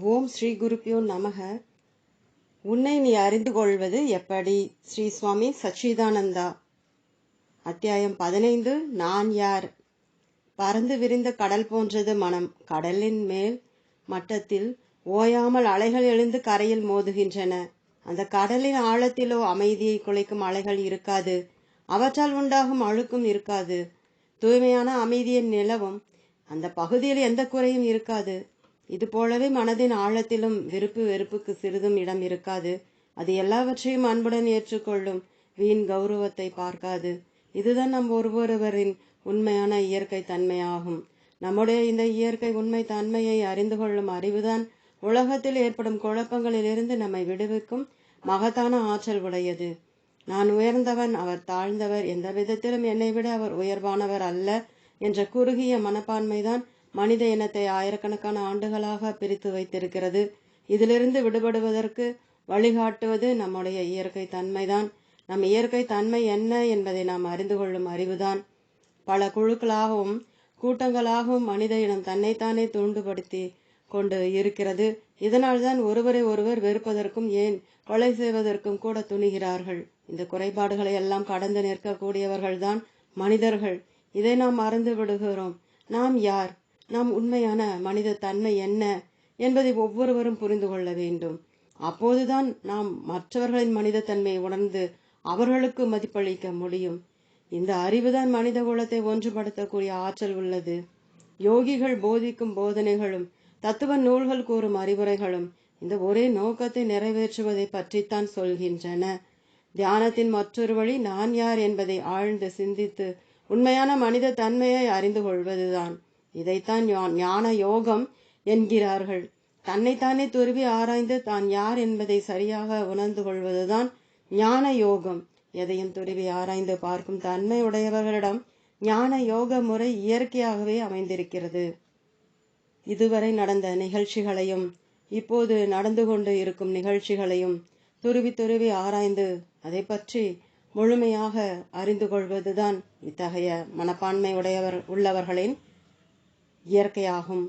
ஓம் ஸ்ரீ குருப்பியோ நமக. உன்னை நீ அறிந்து கொள்வது எப்படி? ஸ்ரீ சுவாமி சச்சிதானந்தா. அத்தியாயம் பதினைந்து நான் யார்? பறந்து விரிந்த கடல் போன்றது மனம். கடலின் மேல் மட்டத்தில் ஓயாமல் அலைகள் எழுந்து கரையில் மோதுகின்றன. அந்த கடலின் ஆழத்திலோ அமைதியை குலைக்கும் அலைகள் இருக்காது. அவற்றால் உண்டாகும் அழுக்கும் இருக்காது. தூய்மையான அமைதியின் நிலவும் அந்த பகுதியில் எந்த குறையும் இருக்காது. இது போலவே மனதின் ஆழத்திலும் விருப்பு வெறுப்புக்கு சிறிதும் இடம் இருக்காது. அது எல்லாவற்றையும் அன்புடன் ஏற்றுக்கொள்ளும் வீண் கௌரவத்தை பார்க்காது. இதுதான் நம் ஒருவொருவரின் உண்மையான இயற்கை தன்மையாகும். நம்முடைய இந்த இயற்கை உண்மை தன்மையை அறிந்து கொள்ளும் அறிவுதான் உலகத்தில் ஏற்படும் குழப்பங்களிலிருந்து நம்மை விடுவிக்கும் மகத்தான ஆற்றல் உடையது. நான் உயர்ந்தவன் அவர் தாழ்ந்தவர் எந்த விதத்திலும் என்னை விட அவர் உயர்வானவர் அல்ல என்ற குறுகிய மனப்பான்மைதான் மனித இனத்தை ஆயிரக்கணக்கான ஆண்டுகளாக பிரித்து வைத்திருக்கிறது. இதிலிருந்து விடுபடுவதற்கு வழிகாட்டுவது நம்முடைய இயற்கை தன்மைதான். நம் இயற்கை தன்மை என்ன என்பதை நாம் அறிந்து கொள்ளும் அறிவுதான். பல குழுக்களாகவும் கூட்டங்களாகவும் மனித இனம் தன்னைத்தானே தூண்டுபடுத்தி கொண்டு இருக்கிறது. இதனால்தான் ஒருவரை ஒருவர் வெறுப்பதற்கும் ஏன் கொலை செய்வதற்கும் கூட துணிகிறார்கள். இந்த குறைபாடுகளை எல்லாம் கடந்து நிற்கக்கூடியவர்கள்தான் மனிதர்கள். இதை நாம் மறந்து விடுகிறோம். நாம் யார்? நாம் உண்மையான மனித தன்மை என்ன என்பதை ஒவ்வொருவரும் புரிந்து கொள்ள வேண்டும். அப்போதுதான் நாம் மற்றவர்களின் மனித தன்மையை உணர்ந்து அவர்களுக்கு மதிப்பளிக்க முடியும். இந்த அறிவுதான் மனித குலத்தை ஒன்றுபடுத்தக்கூடிய ஆற்றல் உள்ளது. யோகிகள் போதிக்கும் போதனைகளும் தத்துவ நூல்கள் கூறும் அறிவுரைகளும் இந்த ஒரே நோக்கத்தை நிறைவேற்றுவதை பற்றித்தான் சொல்கின்றன. தியானத்தின் மற்றொரு வழி நான் யார் என்பதை ஆழ்ந்து சிந்தித்து உண்மையான மனித தன்மையை அறிந்து கொள்வதுதான். இதைத்தான் ஞான யோகம் என்கிறார்கள். தன்னைத்தானே துருவி ஆராய்ந்து தான் யார் என்பதை சரியாக உணர்ந்து கொள்வதுதான் ஞான யோகம் எதையும் துருவி ஆராய்ந்து பார்க்கும் தன்மை உடையவர்களிடம் ஞான யோக முறை இயற்கையாகவே அமைந்திருக்கிறது. இதுவரை நடந்த நிகழ்ச்சிகளையும் இப்போது நடந்து கொண்டு இருக்கும் நிகழ்ச்சிகளையும் துருவி துருவி ஆராய்ந்து அதை பற்றி முழுமையாக அறிந்து கொள்வதுதான் இத்தகைய மனப்பான்மை உடையவர் உள்ளவர்களின் இயற்கையாகும்.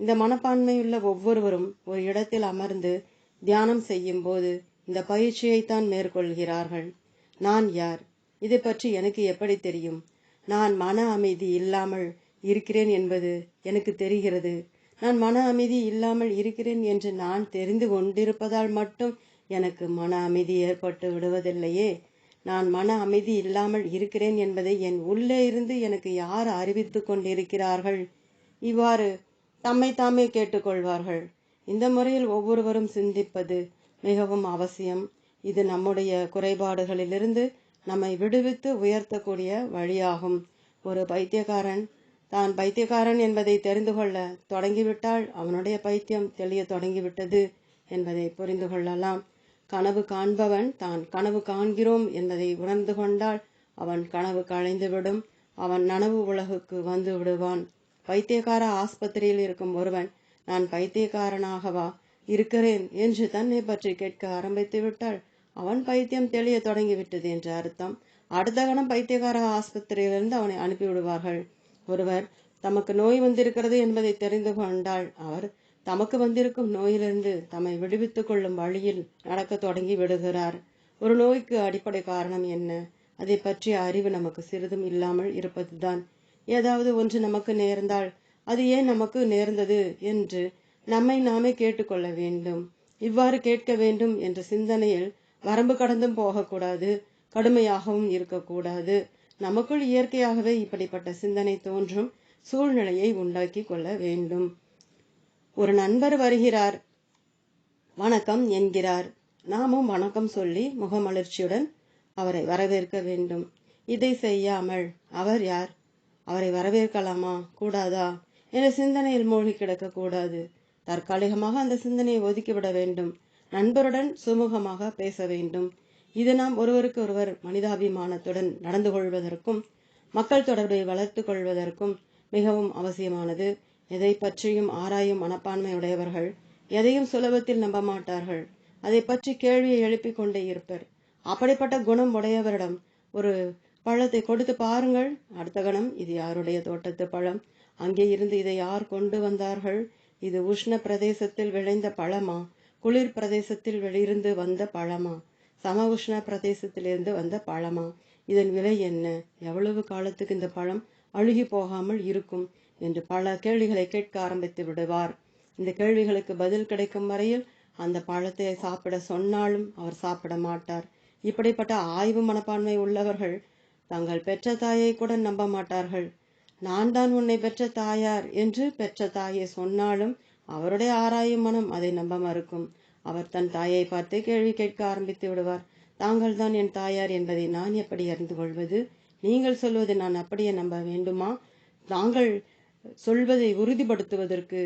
இந்த மனப்பான்மையுள்ள ஒவ்வொருவரும் ஒரு இடத்தில் அமர்ந்து தியானம் செய்யும் போது இந்த பயிற்சியைத்தான் மேற்கொள்கிறார்கள். நான் யார்? இதை பற்றி எனக்கு எப்படி தெரியும்? நான் மன அமைதி இல்லாமல் இருக்கிறேன் என்பது எனக்கு தெரிகிறது. நான் மன அமைதி இல்லாமல் இருக்கிறேன் என்று நான் தெரிந்து கொண்டிருப்பதால் மட்டும் எனக்கு மன அமைதி ஏற்பட்டு விடுவதில்லையே. நான் மன அமைதி இல்லாமல் இருக்கிறேன் என்பதை என் உள்ளே இருந்து எனக்கு யார் அறிவித்து கொண்டிருக்கிறார்கள்? இவ்வாறு தம்மை தாமே கேட்டுக்கொள்வார்கள். இந்த முறையில் ஒவ்வொருவரும் சிந்திப்பது மிகவும் அவசியம். இது நம்முடைய குறைபாடுகளிலிருந்து நம்மை விடுவித்து உயர்த்தக்கூடிய வழியாகும். ஒரு பைத்தியக்காரன் தான் பைத்தியக்காரன் என்பதை தெரிந்து கொள்ள தொடங்கிவிட்டால் அவனுடைய பைத்தியம் தெளிய தொடங்கிவிட்டது என்பதை புரிந்து கொள்ளலாம். கனவு காண்பவன் தான் கனவு காண்கிறோம் என்பதை உணர்ந்து கொண்டால் அவன் கனவு களைந்துவிடும். அவன் நனவு உலகுக்கு வந்து விடுவான். பைத்தியக்கார ஆஸ்பத்திரியில் இருக்கும் ஒருவன் நான் பைத்தியக்காரனாகவா இருக்கிறேன் என்று தன்னை பற்றி கேட்க ஆரம்பித்து விட்டால் அவன் பைத்தியம் தெளிய தொடங்கிவிட்டது என்று அர்த்தம். அடுத்த கணம் பைத்தியக்கார ஆஸ்பத்திரியிலிருந்து அவனை அனுப்பிவிடுவார்கள். ஒருவர் தமக்கு நோய் வந்திருக்கிறது என்பதை தெரிந்து கொண்டால் அவர் தமக்கு வந்திருக்கும் நோயிலிருந்து தம்மை விடுவித்துக் கொள்ளும் வழியில் நடக்க தொடங்கி விடுகிறார். ஒரு நோய்க்கு அடிப்படை காரணம் என்ன? அதை பற்றிய அறிவு நமக்கு சிறிதும் இல்லாமல் இருப்பதுதான். ஏதாவது ஒன்று நமக்கு நேர்ந்தால் அது ஏன் நமக்கு நேர்ந்தது என்று நம்மை நாமே கேட்டுக்கொள்ள வேண்டும். இவ்வாறு கேட்க வேண்டும் என்ற சிந்தனையில் வரம்பு கடந்தும் போகக்கூடாது கடுமையாகவும் இருக்கக்கூடாது. நமக்குள் இயற்கையாகவே இப்படிப்பட்ட சிந்தனை தோன்றும் சூழ்நிலையை உண்டாக்கி கொள்ள வேண்டும். ஒரு நண்பர் வருகிறார். வணக்கம் என்கிறார். நாமும் வணக்கம் சொல்லி முகமலர்ச்சியுடன் அவரை வரவேற்க வேண்டும். இதை செய்யாமல் அவர் யார்? அவரை வரவேற்கலாமா? கூடாதா? என்ற சிந்தனையில் மூழ்கி கிடக்க கூடாது தற்காலிகமாக அந்த சிந்தனையை ஒதுக்கிவிட வேண்டும். நண்பருடன் சுமூகமாக பேச வேண்டும். இது நாம் ஒருவருக்கு ஒருவர் மனிதாபிமானத்துடன் நடந்து கொள்வதற்கும் மக்கள் தொடர்பை வளர்த்து கொள்வதற்கும் மிகவும் அவசியமானது. எதை பற்றியும் ஆராயும் மனப்பான்மை உடையவர்கள் எதையும் சுலபத்தில் நம்ப மாட்டார்கள். அதை பற்றி கேள்வியை எழுப்பிக் கொண்டே இருப்பர். அப்படிப்பட்ட குணம் உடையவரிடம் ஒரு பழத்தை கொடுத்து பாருங்கள். அடுத்த கணம் இது யாருடைய தோட்டத்து பழம்? அங்கே இருந்து இதை யார் கொண்டு வந்தார்கள்? இது உஷ்ண பிரதேசத்தில் விளைந்த பழமா? குளிர் பிரதேசத்தில் வெளியிருந்து வந்த பழமா? சம உஷ்ண பிரதேசத்திலிருந்து வந்த பழமா? இதன் விலை என்ன? எவ்வளவு காலத்துக்கு இந்த பழம் அழுகி போகாமல் இருக்கும்? என்று பல கேள்விகளை கேட்க ஆரம்பித்து விடுவார். இந்த கேள்விகளுக்கு பதில் கிடைக்கும் வரையில் அந்த பழத்தை சாப்பிட சொன்னாலும் அவர் சாப்பிட மாட்டார். இப்படிப்பட்ட ஆய்வு மனப்பான்மை உள்ளவர்கள் தங்கள் பெற்ற தாயை கூட நம்ப மாட்டார்கள். நான் தான் உன்னை பெற்ற தாயார் என்று பெற்ற தாயை சொன்னாலும் அவருடைய ஆராயும் மனம் அதை நம்ப மறுக்கும். அவர் தன் தாயை பார்த்து கேள்வி கேட்க ஆரம்பித்து விடுவார். தாங்கள் தான் என் தாயார் என்பதை நான் எப்படி அறிந்து கொள்வது? நீங்கள் சொல்வதை நான் அப்படியே நம்ப வேண்டுமா? தாங்கள் சொல்வதை உறுதிப்படுத்துவதற்கு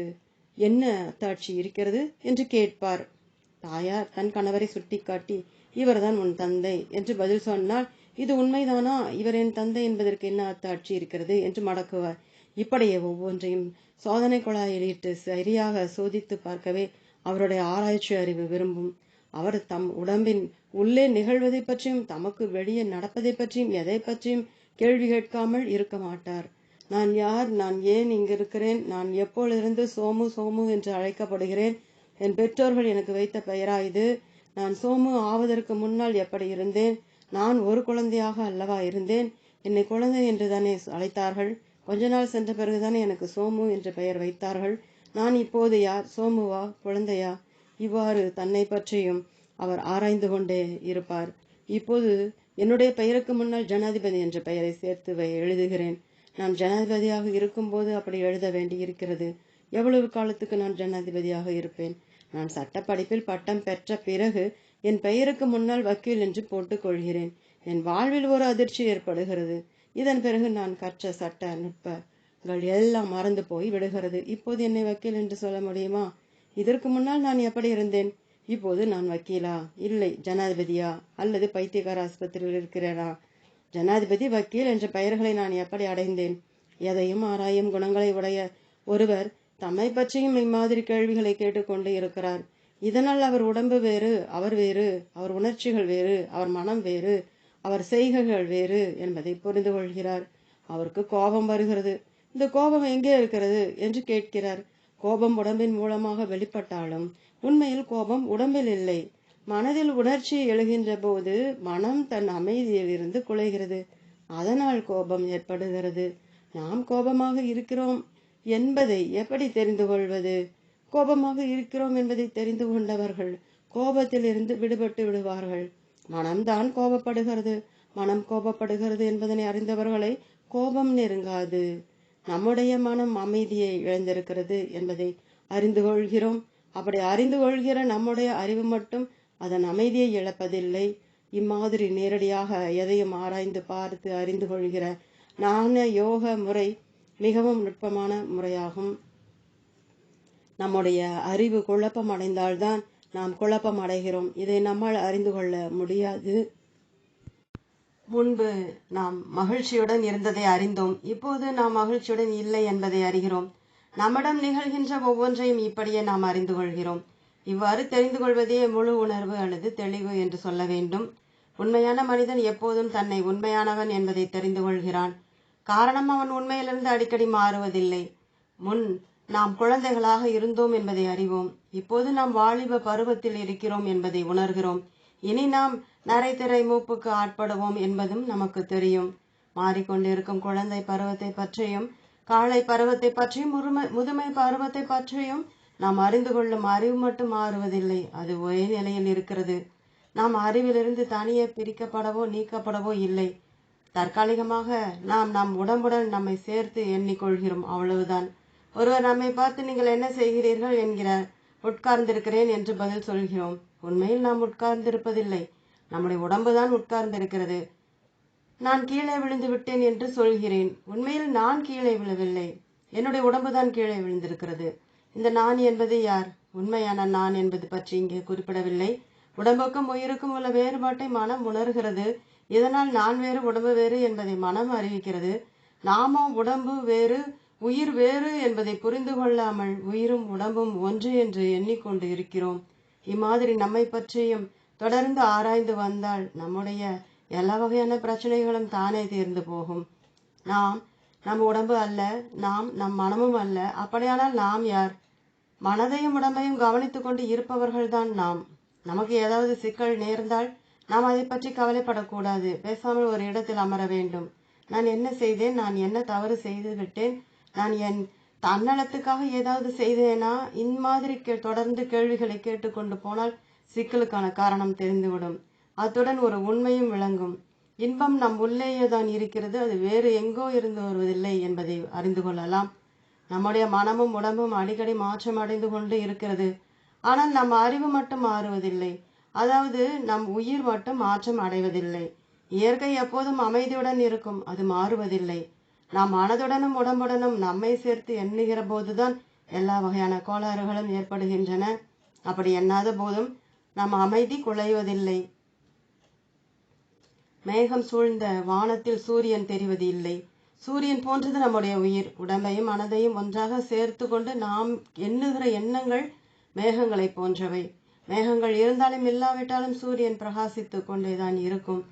என்ன அத்தாட்சி இருக்கிறது? என்று கேட்பார். தாயார் தன் கணவரை சுட்டிக்காட்டி இவர்தான் உன் தந்தை என்று பதில் சொன்னால் இது உண்மைதானா? இவர் என் தந்தை என்பதற்கு என்ன அத்தாட்சி இருக்கிறது என்று மடக்குவார். இப்படியே ஒவ்வொன்றையும் சோதனை குழாயில் இட்டு சரியாக சோதித்து பார்க்கவே அவருடைய ஆராய்ச்சி அறிவு விரும்பும். அவர் தம் உடம்பின் உள்ளே நிகழ்வதை பற்றியும் தமக்கு வெளியே நடப்பதை பற்றியும் எதை பற்றியும் கேள்வி கேட்காமல் இருக்க மாட்டார். நான் யார்? நான் ஏன் இங்கு இருக்கிறேன் நான் எப்பொழுதிருந்து சோமு சோமு என்று அழைக்கப்படுகிறேன்? என் பெற்றோர்கள் எனக்கு வைத்த பெயரா இது? நான் சோமு ஆவதற்கு முன்னால் எப்படி இருந்தேன்? நான் ஒரு குழந்தையாக அல்லவா இருந்தேன்? என்னை குழந்தை என்று தானே அழைத்தார்கள்? கொஞ்ச நாள் சென்ற பிறகுதானே எனக்கு சோமு என்ற பெயர் வைத்தார்கள். நான் இப்போது யார்? சோமுவா? குழந்தையா? இவ்வாறு தன்னை பற்றியும் அவர் ஆராய்ந்து கொண்டே இருப்பார். இப்போது என்னுடைய பெயருக்கு முன்னால் ஜனாதிபதி என்ற பெயரை சேர்த்து வை எழுதுகிறேன். நான் ஜனாதிபதியாக இருக்கும்போது அப்படி எழுத வேண்டி இருக்கிறது எவ்வளவு காலத்துக்கு நான் ஜனாதிபதியாக இருப்பேன்? நான் சட்டப்படிப்பில் பட்டம் பெற்ற பிறகு என் பெயருக்கு முன்னால் வக்கீல் என்று போட்டுக் கொள்கிறேன். என் வாழ்வில் ஒரு அதிர்ச்சி ஏற்படுகிறது. இதன் பிறகு நான் கற்ற சட்ட நுட்பங்கள் எல்லாம் மறந்து போய் விடுகிறது. இப்போது என்னை வக்கீல் என்று சொல்ல முடியுமா? இதற்கு முன்னால் நான் எப்படி இருந்தேன்? இப்போது நான் வக்கீலா? இல்லை ஜனாதிபதியா? அல்லது பைத்தியகார ஆஸ்பத்திரியில் இருக்கிறேனா ஜனாதிபதி வக்கீல் என்ற பெயர்களை நான் எப்படி அடைந்தேன்? எதையும் ஆராயும் குணங்களை உடைய ஒருவர் தம்மை பற்றியும் இம்மாதிரி கேள்விகளை கேட்டுக்கொண்டு இருக்கிறார். இதனால் அவர் உடம்பு வேறு அவர் வேறு அவர் உணர்ச்சிகள் வேறு அவர் மனம் வேறு அவர் செய்கைகள் வேறு என்பதை புரிந்து கொள்கிறார். அவருக்கு கோபம் வருகிறது. இந்த கோபம் எங்கே இருக்கிறது என்று கேட்கிறார். கோபம் உடம்பின் மூலமாக வெளிப்பட்டாலும் உண்மையில் கோபம் உடம்பில் இல்லை. மனதில் உணர்ச்சி எழுகின்ற போது மனம் தன் அமைதியில் இருந்து குலைகிறது. அதனால் கோபம் ஏற்படுகிறது. நாம் கோபமாக இருக்கிறோம் என்பதை எப்படி தெரிந்து கொள்வது? கோபமாக இருக்கிறோம் என்பதை தெரிந்து கொண்டவர்கள் கோபத்தில் இருந்து விடுபட்டு விடுவார்கள். மனம்தான் கோபப்படுகிறது. மனம் கோபப்படுகிறது என்பதனை அறிந்தவர்களை கோபம் நெருங்காது. நம்முடைய மனம் அமைதியை இழந்திருக்கிறது என்பதை அறிந்து கொள்கிறோம். அப்படி அறிந்து கொள்கிற நம்முடைய அறிவு மட்டும் அதன் அமைதியை இழப்பதில்லை. இம்மாதிரி நேரடியாக எதையும் ஆராய்ந்து பார்த்து அறிந்து கொள்கிற ஞான யோக முறை மிகவும் நுட்பமான முறையாகும். நம்முடைய அறிவு குழப்பம் அடைந்தால்தான் நாம் குழப்பம் அடைகிறோம் இதை நம்மால் அறிந்து கொள்ள முடியாது. முன்பு நாம் மகிழ்ச்சியுடன் இருந்ததை அறிந்தோம். இப்போது நாம் மகிழ்ச்சியுடன் இல்லை என்பதை அறிகிறோம். நம்மிடம் நிகழ்கின்ற ஒவ்வொன்றையும் இப்படியே நாம் அறிந்து கொள்கிறோம். இவ்வாறு தெரிந்து கொள்வதே முழு உணர்வு அல்லது தெளிவு என்று சொல்ல வேண்டும். உண்மையான மனிதன் எப்போதும் தன்னை உண்மையானவன் என்பதை தெரிந்து கொள்கிறான். காரணம் அவன் உண்மையிலிருந்து அடிக்கடி மாறுவதில்லை. முன் நாம் குழந்தைகளாக இருந்தோம் என்பதை அறிவோம். இப்போது நாம் வாலிப பருவத்தில் இருக்கிறோம் என்பதை உணர்கிறோம். இனி நாம் நரைத்திரை மூப்புக்கு ஆட்படுவோம் என்பதும் நமக்கு தெரியும். மாறிக்கொண்டிருக்கும் குழந்தை பருவத்தை பற்றியும் காலை பருவத்தை பற்றியும் முதுமை முதுமை பருவத்தை பற்றியும் நாம் அறிந்து கொள்ளும் அறிவு மட்டும் மாறுவதில்லை. அது ஒரே நிலையில் இருக்கிறது. நாம் அறிவிலிருந்து தனியே பிரிக்கப்படவோ நீக்கப்படவோ இல்லை. தற்காலிகமாக நாம் நம் உடம்புடன் நம்மை சேர்த்து எண்ணிக்கொள்கிறோம். அவ்வளவுதான். ஒருவர் நம்மை பார்த்து நீங்கள் என்ன செய்கிறீர்கள் என்கிறார். உட்கார்ந்திருக்கிறேன் என்று பதில் சொல்கிறோம். உண்மையில் நாம் உட்கார்ந்திருப்பதில்லை. நம்முடைய உடம்புதான் உட்கார்ந்திருக்கிறது. நான் கீழே விழுந்து விட்டேன் என்று சொல்கிறேன். உண்மையில் நான் கீழே விழவில்லை. என்னுடைய உடம்புதான் கீழே விழுந்திருக்கிறது. இந்த நான் என்பது யார்? உண்மையான நான் என்பது பற்றி இங்கே குறிப்பிடவில்லை. உடம்புக்கும் உயிருக்கும் உள்ள வேறுபாட்டை மனம் உணர்கிறது. இதனால் நான் வேறு உடம்பு வேறு என்பதை மனம் அறிவிக்கிறது. நாமும் உடம்பு வேறு உயிர் வேறு என்பதை புரிந்து கொள்ளாமல் உயிரும் உடம்பும் ஒன்று என்று எண்ணிக்கொண்டு இருக்கிறோம். இம்மாதிரி நம்மை பற்றியும் தொடர்ந்து ஆராய்ந்து வந்தால் நம்முடைய எல்லா வகையான பிரச்சனைகளும் தானே தீர்ந்து போகும். நாம் நம் உடம்பு அல்ல நாம் நம் மனமும் அல்ல. அப்படியானால் நாம் யார்? மனதையும் உடம்பையும் கவனித்து கொண்டு இருப்பவர்கள்தான் நாம். நமக்கு ஏதாவது சிக்கல் நேர்ந்தால் நாம் அதை பற்றி கவலைப்படக்கூடாது. பேசாமல் ஒரு இடத்தில் அமர வேண்டும். நான் என்ன செய்தேன்? நான் என்ன தவறு செய்து விட்டேன்? நான் என் தன்னலத்துக்காக ஏதாவது செய்தேனா? இம்மாதிரி கே- தொடர்ந்து கேள்விகளை கேட்டுக்கொண்டு போனால் சிக்கலுக்கான காரணம் தெரிந்துவிடும். அத்துடன் ஒரு உண்மையும் விளங்கும். இன்பம் நம் உள்ளேயே தான் இருக்கிறது. அது வேறு எங்கோ இருந்து வருவதில்லை என்பதை அறிந்து கொள்ளலாம். நம்முடைய மனமும் உடம்பும் அடிக்கடி மாற்றம் அடைந்து கொண்டு இருக்கிறது. ஆனால் நம் அறிவு மட்டும் மாறுவதில்லை. அதாவது நம் உயிர் மட்டும் மாற்றம் அடைவதில்லை. இயற்கை எப்போதும் அமைதியுடன் இருக்கும். அது மாறுவதில்லை. நாம் மனதுடனும் உடம்புடனும் நம்மை சேர்த்து எண்ணுகிற போதுதான் எல்லா வகையான கோளாறுகளும் ஏற்படுகின்றன. அப்படி எண்ணாத போதும் நாம் அமைதி குலைவதில்லை. மேகம் சூழ்ந்த வானத்தில் சூரியன் தெரிவது இல்லை. சூரியன் போன்றது நம்முடைய உயிர். உடம்பையும் மனதையும் ஒன்றாக சேர்த்து கொண்டு நாம் எண்ணுகிற எண்ணங்கள் மேகங்களைப் போன்றவை. மேகங்கள் இருந்தாலும் இல்லாவிட்டாலும் சூரியன் பிரகாசித்துக் கொண்டேதான் இருக்கும்.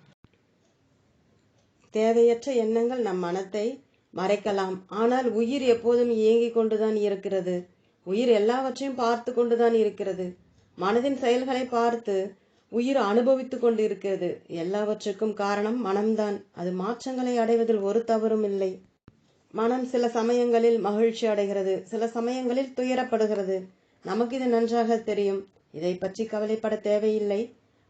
தேவையற்ற எண்ணங்கள் நம் மனத்தை மறைக்கலாம். ஆனால் உயிர் எப்போதும் இயங்கிக் கொண்டுதான் இருக்கிறது. உயிர் எல்லாவற்றையும் பார்த்து கொண்டுதான் இருக்கிறது. மனதின் செயல்களை பார்த்து உயிர் அனுபவித்துக் கொண்டு இருக்கிறது எல்லாவற்றுக்கும் காரணம் மனம்தான். அது மாற்றங்களை அடைவதில் ஒரு தவறும் இல்லை. மனம் சில சமயங்களில் மகிழ்ச்சி அடைகிறது. சில சமயங்களில் துயரப்படுகிறது. நமக்கு இது நன்றாக தெரியும். இதை பற்றி கவலைப்பட தேவையில்லை.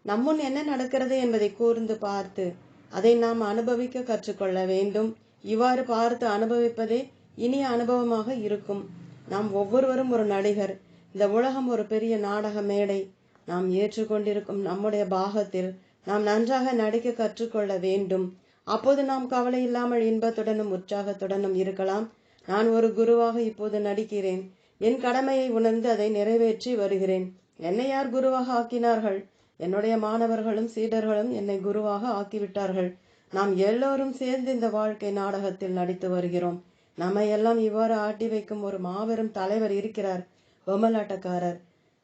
நம்முன் என்ன நடக்கிறது என்பதை கூர்ந்து பார்த்து அதை நாம் அனுபவிக்க கற்றுக்கொள்ள வேண்டும். இவ்வாறு பார்த்து அனுபவிப்பதே இனிய அனுபவமாக இருக்கும். நாம் ஒவ்வொருவரும் ஒரு நடிகர். இந்த உலகம் ஒரு பெரிய நாடக மேடை. நாம் ஏற்றுக்கொண்டிருக்கும் நம்முடைய பாகத்தில் நாம் நன்றாக நடிக்க கற்றுக்கொள்ள வேண்டும். அப்போது நாம் கவலை இல்லாமல் இன்பத்துடனும் உற்சாகத்துடனும் இருக்கலாம். நான் ஒரு குருவாக இப்போது நடிக்கிறேன். என் கடமையை உணர்ந்து அதை நிறைவேற்றி வருகிறேன். என்னை யார் குருவாக ஆக்கினார்கள்? என்னுடைய மாணவர்களும் சீடர்களும் என்னை குருவாக ஆக்கிவிட்டார்கள். நாம் எல்லோரும் சேர்ந்து இந்த வாழ்க்கை நாடகத்தில் நடித்து வருகிறோம். நம்மை எல்லாம் இவ்வாறு ஆட்டி வைக்கும் ஒரு மாபெரும் தலைவர் இருக்கிறார் பொம்மலாட்டக்காரர்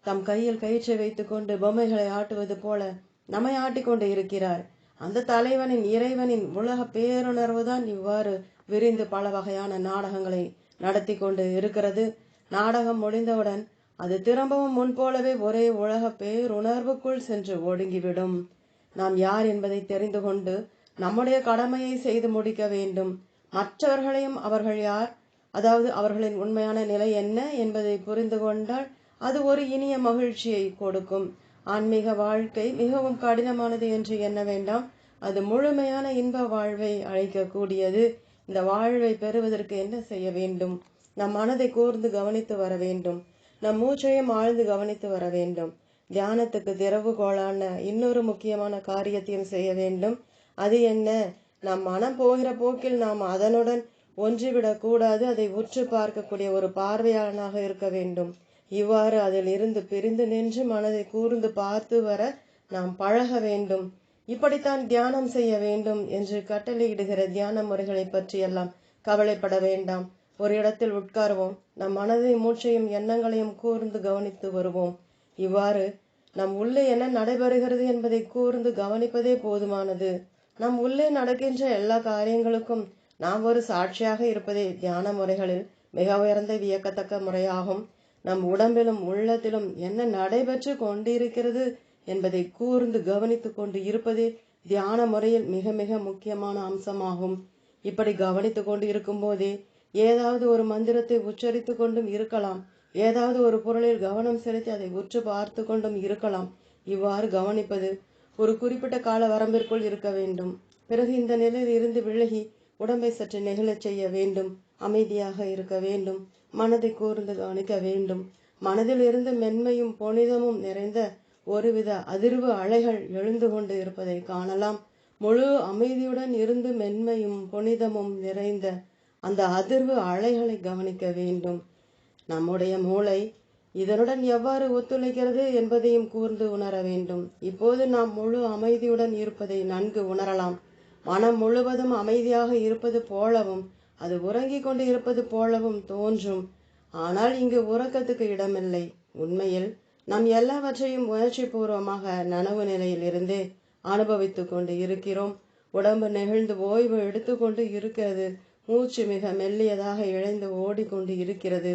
தம் கையில் கயிற்றை வைத்துக்கொண்டு பொம்மைகளை ஆட்டுவது போல நம்மை ஆட்டிக்கொண்டு இருக்கிறார். அந்த தலைவனின் இறைவனின் உலக பேருணர்வுதான் இவ்வாறு விரிந்து பல வகையான நாடகங்களை நடத்தி கொண்டு இருக்கிறது. நாடகம் முடிந்தவுடன் அது திரும்பவும் முன்போலவே ஒரே உலக பேருணர்வுக்குள் சென்று ஒடுங்கிவிடும். நாம் யார் என்பதை தெரிந்து கொண்டு நம்முடைய கடமையை செய்து முடிக்க வேண்டும். மற்றவர்களையும் அவர்கள் யார்? அதாவது அவர்களின் உண்மையான நிலை என்ன என்பதை புரிந்து கொண்டால் அது ஒரு இனிய மகிழ்ச்சியை கொடுக்கும். ஆன்மீக வாழ்க்கை மிகவும் கடினமானது என்று எண்ண வேண்டாம். அது முழுமையான இன்ப வாழ்வை அழைக்கக்கூடியது இந்த வாழ்வை பெறுவதற்கு என்ன செய்ய வேண்டும்? நம் மனதை கூர்ந்து கவனித்து வர வேண்டும். நம் மூச்சையும் ஆழ்ந்து கவனித்து வர வேண்டும். தியானத்துக்கு திறவுகோளான இன்னொரு முக்கியமான காரியத்தையும் செய்ய வேண்டும். அது என்ன? நம் மனம் போகிற போக்கில் நாம் அதனுடன் ஒன்றிவிடக் கூடாது. அதை உற்று பார்க்கக்கூடிய ஒரு பார்வையாளனாக இருக்க வேண்டும். இவ்வாறு அதில் இருந்து பிரிந்து நின்று மனதை கூர்ந்து பார்த்து வர நாம் பழக வேண்டும். இப்படித்தான் தியானம் செய்ய வேண்டும் என்று கட்டளையிடுகிற தியான முறைகளை பற்றியெல்லாம் கவலைப்பட வேண்டாம். ஒரு இடத்தில் உட்காருவோம். நம் மனதை மூச்சையும் எண்ணங்களையும் கூர்ந்து கவனித்து வருவோம். இவ்வாறு நம் உள்ளே என்ன நடைபெறுகிறது என்பதை கூர்ந்து கவனிப்பதே போதுமானது. நம் உள்ளே நடக்கின்ற எல்லா காரியங்களுக்கும் நாம் ஒரு சாட்சியாக இருப்பதே தியான முறைகளில் மிக உயர்ந்த வியக்கத்தக்க முறையாகும். நம் உடம்பிலும் உள்ளத்திலும் என்ன நடைபெற்று கொண்டிருக்கிறது என்பதை கூர்ந்து கவனித்துக் கொண்டு இருப்பதே தியான முறையில் மிக மிக முக்கியமான அம்சமாகும். இப்படி கவனித்துக் கொண்டு இருக்கும்போதே ஏதாவது ஒரு மந்திரத்தை உச்சரித்து கொண்டும் இருக்கலாம். ஏதாவது ஒரு பொருளில் கவனம் செலுத்தி அதை உற்று பார்த்து கொண்டும் இருக்கலாம். இவ்வாறு கவனிப்பது ஒரு குறிப்பிட்ட கால வரம்பிற்குள் இருக்க வேண்டும். பிறகு இந்த நிலையில் இருந்து விலகி உடம்பை சற்று நெகிழச் செய்ய வேண்டும். அமைதியாக இருக்க வேண்டும். மனதை கூர்ந்து கவனிக்க வேண்டும். மனதில் இருந்து மென்மையும் புனிதமும் நிறைந்த ஒருவித அதிர்வு அலைகள் எழுந்து கொண்டு இருப்பதை காணலாம். முழு அமைதியுடன் இருந்து மென்மையும் புனிதமும் நிறைந்த அந்த அதிர்வு அலைகளை கவனிக்க வேண்டும். நம்முடைய மூளை இதனுடன் எவ்வாறு ஒத்துழைக்கிறது என்பதையும் கூர்ந்து உணர வேண்டும். இப்போது நாம் முழு அமைதியுடன் இருப்பதை நன்கு உணரலாம். மனம் முழுவதும் அமைதியாக இருப்பது போலவும் அது உறங்கிக் கொண்டு இருப்பது போலவும் தோன்றும். ஆனால் இங்கு உறக்கத்துக்கு இடமில்லை. உண்மையில் நாம் எல்லாவற்றையும் முயற்சி பூர்வமாக நனவு நிலையில் இருந்தே அனுபவித்துக் கொண்டு இருக்கிறோம். உடம்பு நெகிழ்ந்து ஓய்வு எடுத்துக்கொண்டு இருக்கிறது. மூச்சு மிக மெல்லியதாக இழைந்து ஓடிக்கொண்டு இருக்கிறது.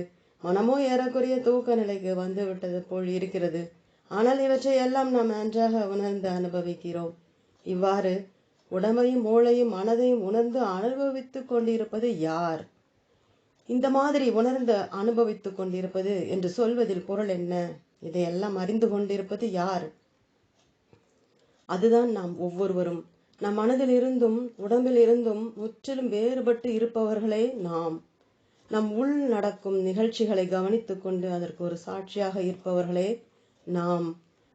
மனமோ ஏறக்குறைய தூக்க நிலைக்கு வந்து விட்டது போல் இருக்கிறது. ஆனால் இவற்றை எல்லாம் நாம் நன்றாக உணர்ந்து அனுபவிக்கிறோம். இவ்வாறு உடம்பையும் மூளையும் மனதையும் உணர்ந்து அனுபவித்துக் கொண்டிருப்பது யார்? இந்த மாதிரி உணர்ந்து அனுபவித்துக் கொண்டிருப்பது என்று சொல்வதில் பொருள் என்ன? இதையெல்லாம் அறிந்து கொண்டிருப்பது யார்? அதுதான் நாம் ஒவ்வொருவரும். நம் மனதில் இருந்தும் உடம்பில் இருந்தும் முற்றிலும் வேறுபட்டு இருப்பவர்களே நாம். நம் உள் நடக்கும் நிகழ்ச்சிகளை கவனித்துக் கொண்டு அதற்கு ஒரு சாட்சியாக இருப்பவர்களே நாம்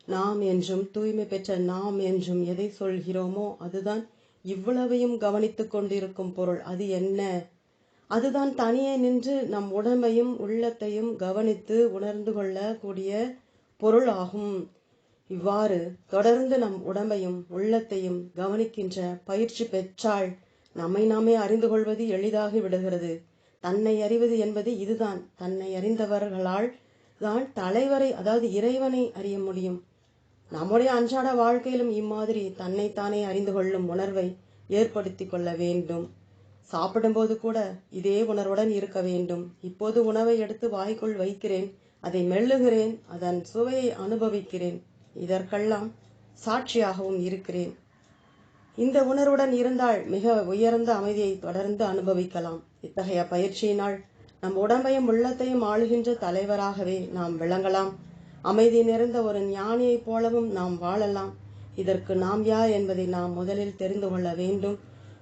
நாம் என்றும் தூய்மை பெற்ற நாம் என்றும் எதை சொல்கிறோமோ அதுதான் இவ்வளவையும் கவனித்துக் கொண்டிருக்கும் பொருள். அது என்ன? அதுதான் தனியே நின்று நம் உடம்பையும் உள்ளத்தையும் கவனித்து உணர்ந்து கொள்ளக்கூடிய பொருள் ஆகும். இவ்வாறு தொடர்ந்து நம் உடம்பையும் உள்ளத்தையும் கவனிக்கின்ற பயிற்சி பெற்றால் நம்மை நாமே அறிந்து கொள்வது எளிதாகி விடுகிறது. தன்னை அறிவது என்பது இதுதான். தன்னை அறிந்தவர்களால் தான் தலைவரை அதாவது இறைவனை அறிய முடியும். நம்முடைய அன்றாட வாழ்க்கையிலும் இம்மாதிரி தன்னைத்தானே அறிந்து கொள்ளும் உணர்வை ஏற்படுத்தி கொள்ள வேண்டும். சாப்பிடும்போது கூட இதே உணர்வுடன் இருக்க வேண்டும். இப்போது உணவை எடுத்து வாய்க்குள் வைக்கிறேன் அதை மெல்லுகிறேன் அதன் சுவையை அனுபவிக்கிறேன். இதற்கெல்லாம் சாட்சியாகவும் இருக்கிறேன். இந்த உணர்வுடன் இருந்தால் மிக உயர்ந்த அமைதியை தொடர்ந்து அனுபவிக்கலாம். இத்தகைய பயிற்சியினால் நம் உடம்பையும் உள்ளத்தையும் ஆளுகின்ற தலைவராகவே நாம் விளங்கலாம். அமைதி நிறைந்த ஒரு ஞானியைப் போலவும் நாம் வாழலாம். இதற்கு நாம் யார் என்பதை நாம் முதலில் தெரிந்து கொள்ள வேண்டும்.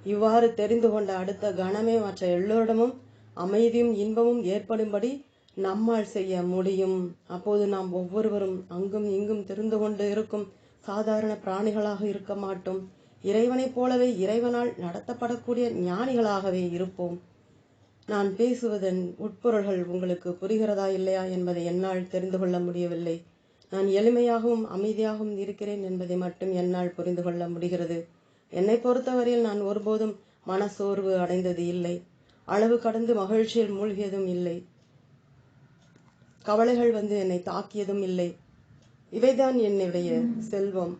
இவ்வாறு தெரிந்து கொண்ட அடுத்த கணமே மற்ற எல்லோரிடமும் அமைதியும் இன்பமும் ஏற்படும்படி நம்மால் செய்ய முடியும். அப்போது நாம் ஒவ்வொருவரும் அங்கும் இங்கும் தெரிந்து கொண்டு இருக்கும் சாதாரண பிராணிகளாக இருக்க மாட்டோம். இறைவனைப் போலவே இறைவனால் நடத்தப்படக்கூடிய ஞானிகளாகவே இருப்போம். நான் பேசுவதன் உட்பொருள்கள் உங்களுக்கு புரிகிறதா இல்லையா என்பதை என்னால் தெரிந்து கொள்ள முடியவில்லை. நான் எளிமையாகவும் அமைதியாகவும் இருக்கிறேன் என்பதை மட்டும் என்னால் புரிந்து கொள்ள முடிகிறது. என்னை பொறுத்தவரையில் நான் ஒருபோதும் மனசோர்வு அடைந்தது இல்லை. அளவு கடந்து மகிழ்ச்சியில் மூழ்கியதும் இல்லை. கவலைகள் வந்து என்னை தாக்கியதும் இல்லை. இவைதான் என்னுடைய செல்வம்.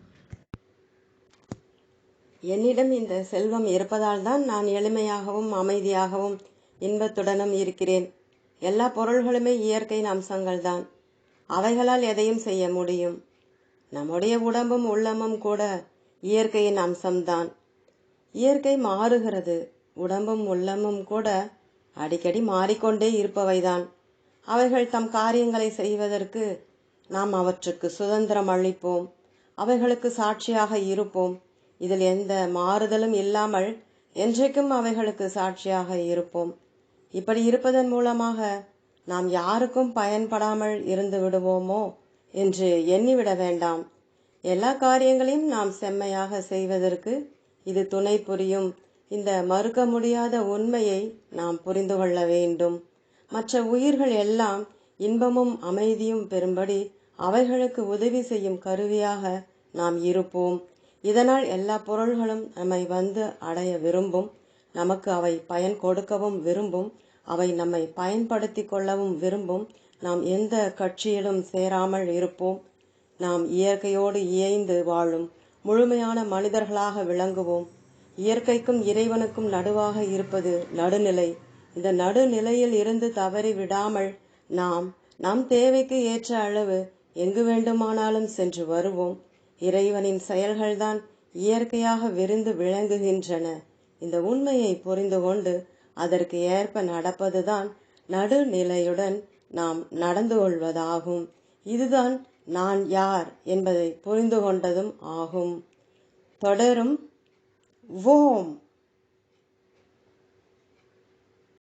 என்னிடம் இந்த செல்வம் இருப்பதால் தான் நான் எளிமையாகவும் அமைதியாகவும் இன்பத்துடனும் இருக்கிறேன். எல்லா பொருள்களுமே இயற்கையின் அம்சங்கள் தான் அவைகளால் எதையும் செய்ய முடியும். நம்முடைய உடம்பும் உள்ளமும் கூட இயற்கையின் அம்சம்தான். இயற்கை மாறுகிறது. உடம்பும் உள்ளமும் கூட அடிக்கடி மாறிக்கொண்டே இருப்பவைதான். அவைகள் தம் காரியங்களை செய்வதற்கு நாம் அவற்றுக்கு சுதந்திரம் அளிப்போம். அவைகளுக்கு சாட்சியாக இருப்போம். இதில் எந்த மாறுதலும் இல்லாமல் என்றைக்கும் அவைகளுக்கு சாட்சியாக இருப்போம். இப்படி இருப்பதன் மூலமாக நாம் யாருக்கும் பயன்படாமல் இருந்து விடுவோமோ என்று எண்ணிவிட வேண்டாம். எல்லா காரியங்களையும் நாம் செம்மையாக செய்வதற்கு இது துணை புரியும். இந்த மறுக்க முடியாத உண்மையை நாம் புரிந்து கொள்ள வேண்டும். மற்ற உயிர்கள் எல்லாம் இன்பமும் அமைதியும் பெறும்படி அவைகளுக்கு உதவி செய்யும் கருவியாக நாம் இருப்போம். இதனால் எல்லா பொருள்களும் நம்மை வந்து அடைய விரும்பும். நமக்கு அவை பயன் கொடுக்கவும் விரும்பும் அவை நம்மை பயன்படுத்தி கொள்ளவும் விரும்பும். நாம் எந்த கட்சியிலும் சேராமல் இருப்போம். நாம் இயற்கையோடு இயைந்து வாழும். முழுமையான மனிதர்களாக விளங்குவோம். இயற்கைக்கும் இறைவனுக்கும் நடுவாக இருப்பது நடுநிலை. இந்த நடுநிலையில் இருந்து தவறி விடாமல் நாம் நம் தேவைக்கு ஏற்ற அளவு எங்கு வேண்டுமானாலும் சென்று வருவோம். இறைவனின் செயல்கள்தான் இயற்கையாக விரிந்து விளங்குகின்றன. இந்த உண்மையை புரிந்து கொண்டு அதற்கு ஏற்ப நடப்பதுதான் நடுநிலையுடன் நாம் நடந்து கொள்வதாகும். இதுதான் நான் யார் என்பதை புரிந்து கொண்டதும் ஆகும். தொடரும். ஓம்.